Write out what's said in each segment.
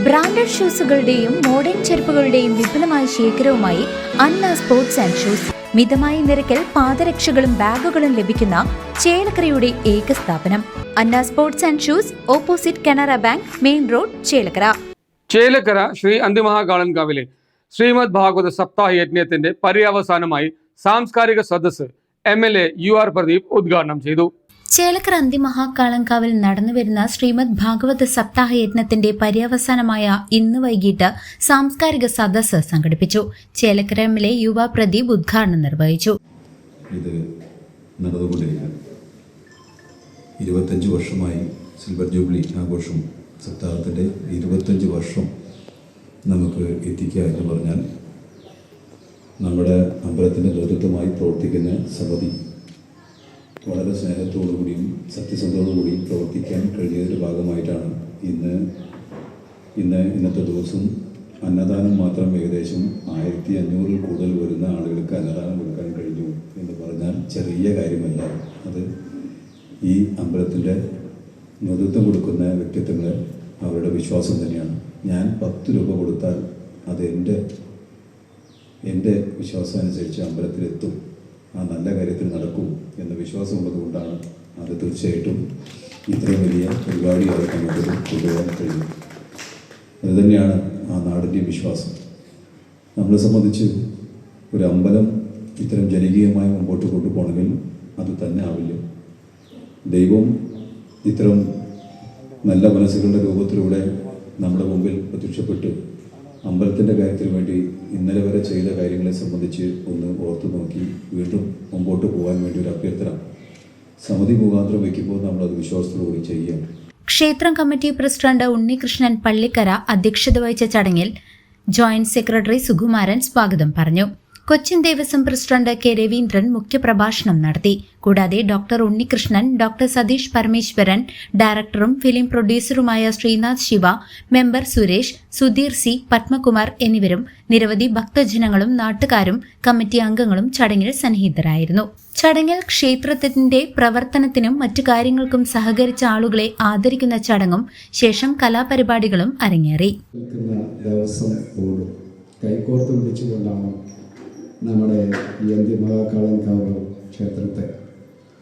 Branded ഷൂസുകളുടെയും modern ചെരുപ്പുകളുടെയും വിപുലമായ ശേഖരവുമായി അന്ന സ്പോർട്സ് ആൻഡ് ഷൂസ്. മിതമായ നിരക്കിൽ പാദരക്ഷകളും ബാഗുകളും ലഭിക്കുന്ന ചേലക്കരയുടെ ഏക സ്ഥാപനം. Anna sports and shoes opposite Canara bank main road Chelakkara. Chelakkara Shri അന്തിമഹാകാളൻകാവിലെ Shrimad ഭാഗവത സപ്താഹ യജ്ഞത്തിന്റെ പര്യവസാനമായി സാംസ്കാരിക സദസ്സ് M L A U R Pradeep ഉദ്ഘാടനം ചെയ്തു. ചേലക്കര നടന്നു വരുന്ന ശ്രീമദ് ഭാഗവത സപ്താഹ യജ്ഞത്തിന്റെ പര്യവസാനമായ ഇന്ന് വൈകിട്ട് സാംസ്കാരിക സദസ്സ് സംഘടിപ്പിച്ചു. ചേലക്കര എം എൽ യുവ പ്രദീപ് ഉദ്ഘാടനം നിർവഹിച്ചു. ഇത് നടന്നുകൊണ്ടിരിക്കുന്നത് ഇരുപത്തഞ്ച് വർഷമായി സിൽവർ ജൂബിലി ആഘോഷം സപ്താഹത്തിന്റെ ഇരുപത്തഞ്ച് വർഷം നമുക്ക് എത്തിക്കുക എന്ന് പറഞ്ഞാൽ നമ്മുടെ അമ്പലത്തിന്റെ നേതൃത്വമായി പ്രവർത്തിക്കുന്ന സമിതി വളരെ സ്നേഹത്തോടുകൂടിയും സത്യസന്ധതയോടുകൂടിയും സത്യസന്ധതയോടു കൂടിയും പ്രവർത്തിക്കാൻ കഴിഞ്ഞതിന്റെ ഭാഗമായിട്ടാണ് ഇന്ന് ഇന്ന് ഇന്നത്തെ ദിവസം അന്നദാനം മാത്രം ഏകദേശം ആയിരത്തി അഞ്ഞൂറിൽ കൂടുതൽ വരുന്ന ആളുകൾക്ക് അന്നദാനം കൊടുക്കാൻ കഴിഞ്ഞു എന്ന് പറഞ്ഞാൽ ചെറിയ കാര്യമല്ല. അത് ഈ അമ്പലത്തിന്റെ നേതൃത്വം കൊടുക്കുന്ന വ്യക്തിത്വങ്ങൾ അവരുടെ വിശ്വാസം തന്നെയാണ്. ഞാൻ പത്ത് രൂപ കൊടുത്താൽ അത് എന്റെ എന്റെ വിശ്വാസം അനുസരിച്ച് അമ്പലത്തിലെത്തും ആ നല്ല കാര്യത്തിൽ നടക്കും എന്ന വിശ്വാസം ഉള്ളതുകൊണ്ടാണ് അത് തീർച്ചയായിട്ടും ഇത്രയും വലിയ പരിപാടിയായി നമുക്ക് കൊണ്ടുപോകാൻ കഴിയും അത് തന്നെയാണ് ആ നാടിന്റെ വിശ്വാസം. നമ്മളെ സംബന്ധിച്ച് ഒരു അമ്പലം ഇത്തരം ജനകീയമായി മുമ്പോട്ട് കൊണ്ടുപോകണമെങ്കിൽ അത് തന്നെ ആവില്ല ദൈവം ഇത്തരം നല്ല മനസ്സുകളുടെ രൂപത്തിലൂടെ നമ്മുടെ മുമ്പിൽ പ്രത്യക്ഷപ്പെട്ട് അമ്പലത്തിന്റെ കാര്യത്തിന് വേണ്ടി ഇന്നലെ വരെ ചെയ്ത കാര്യങ്ങളെ സംബന്ധിച്ച് ഒന്ന് ഓർത്തു നോക്കി വീണ്ടും മുമ്പോട്ട് പോകാൻ വേണ്ടി ഒരു അഭ്യർത്ഥന. സമിതി മുഖാന്തരം വയ്ക്കുമ്പോൾ നമ്മളത് വിശ്വാസത്തോടുകൂടി ചെയ്യാം ക്ഷേത്രം കമ്മിറ്റി പ്രസിഡന്റ് ഉണ്ണികൃഷ്ണൻ പള്ളിക്കര അധ്യക്ഷത വഹിച്ച ചടങ്ങിൽ ജോയിന്റ് സെക്രട്ടറി സുകുമാരൻ സ്വാഗതം പറഞ്ഞു. കൊച്ചിൻ ദേവസ്വം പ്രസിഡന്റ് കെ രവീന്ദ്രൻ മുഖ്യപ്രഭാഷണം നടത്തി. കൂടാതെ ഡോക്ടർ ഉണ്ണികൃഷ്ണൻ ഡോക്ടർ സതീഷ് പരമേശ്വരൻ ഡയറക്ടറും ഫിലിം പ്രൊഡ്യൂസറുമായ ശ്രീനാഥ് ശിവ മെമ്പർ സുരേഷ് സുധീർ സി പത്മകുമാർ എന്നിവരും നിരവധി ഭക്തജനങ്ങളും നാട്ടുകാരും കമ്മിറ്റി അംഗങ്ങളും ചടങ്ങിൽ സന്നിഹിതരായിരുന്നു. ചടങ്ങിൽ ക്ഷേത്രത്തിന്റെ പ്രവർത്തനത്തിനും മറ്റു കാര്യങ്ങൾക്കും സഹകരിച്ച ആളുകളെ ആദരിക്കുന്ന ചടങ്ങും ശേഷം കലാപരിപാടികളും അരങ്ങേറി. നമ്മുടെ ഈ അന്തിമഹാകാളൻകാവ് ക്ഷേത്രത്തെ.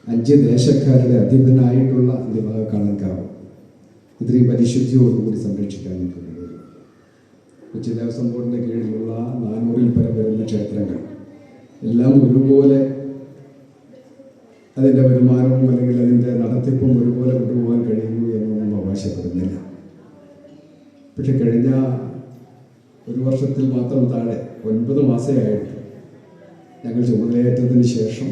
അഞ്ച് ദേശക്കാരുടെ അധിപനായിട്ടുള്ള അന്തിമഹാകാളൻകാവ് ഇത്രയും പരിശുദ്ധിയോടുകൂടി സംരക്ഷിക്കാൻ കഴിയുന്നത് കഴിയും കൊച്ചി ദേവസ്വം ബോർഡിന്റെ കീഴിലുള്ള നാനൂറിൽ പരം വരുന്ന ക്ഷേത്രങ്ങൾ. എല്ലാം ഒരുപോലെ അതിന്റെ വരുമാനവും അല്ലെങ്കിൽ അതിന്റെ നടത്തിപ്പും ഒരുപോലെ കൊണ്ടുപോകാൻ കഴിയുന്നു എന്നൊന്നും അവകാശപ്പെടുന്നില്ല പക്ഷെ കഴിഞ്ഞ ഒരു വർഷത്തിൽ മാത്രം താഴെ ഒൻപത് മാസമായിട്ട് ഞങ്ങൾ ചുമതലയേറ്റതിന് ശേഷം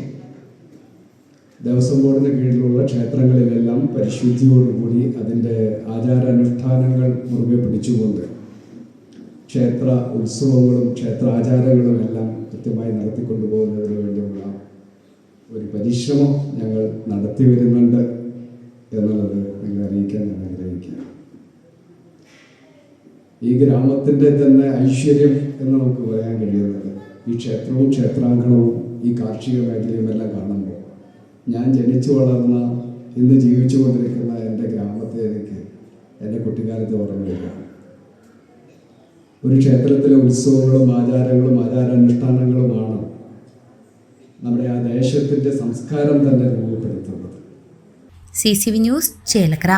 ദേവസ്വം ബോർഡിന് കീഴിലുള്ള ക്ഷേത്രങ്ങളിലെല്ലാം പരിശുദ്ധിയോടുകൂടി അതിന്റെ ആചാരാനുഷ്ഠാനങ്ങൾ മുറുകെ പിടിച്ചുകൊണ്ട് ക്ഷേത്ര ഉത്സവങ്ങളും ക്ഷേത്ര ആചാരങ്ങളും എല്ലാം കൃത്യമായി നടത്തിക്കൊണ്ടുപോകുന്നതിന് വേണ്ടിയുള്ള ഒരു പരിശ്രമം ഞങ്ങൾ നടത്തി വരുന്നുണ്ട് എന്നുള്ളത് നിങ്ങളെ അറിയിക്കാൻ ഞാൻ ആഗ്രഹിക്കുകയാണ്. ഈ ഗ്രാമത്തിന്റെ തന്നെ ഐശ്വര്യം എന്ന് നമുക്ക് പറയാൻ കഴിയുന്നത് ഈ ക്ഷേത്രവും ക്ഷേത്രാങ്കണവും ഈ കാർഷിക മേഖലയും എല്ലാം കാണുമ്പോൾ ഞാൻ ജനിച്ചു വളർന്ന ഇന്ന് ജീവിച്ചു കൊണ്ടിരിക്കുന്ന എന്റെ ഗ്രാമത്തെ എനിക്ക് എന്റെ കുട്ടിക്കാലത്ത് ഓർമ്മയിലാണ് ഒരു ക്ഷേത്രത്തിലെ ഉത്സവങ്ങളും ആചാരങ്ങളും ആചാരാനുഷ്ഠാനങ്ങളുമാണ് നമ്മുടെ ആ ദേശത്തിന്റെ സംസ്കാരം തന്നെ രൂപപ്പെടുത്തുന്നത്. C C V news Chelakkara.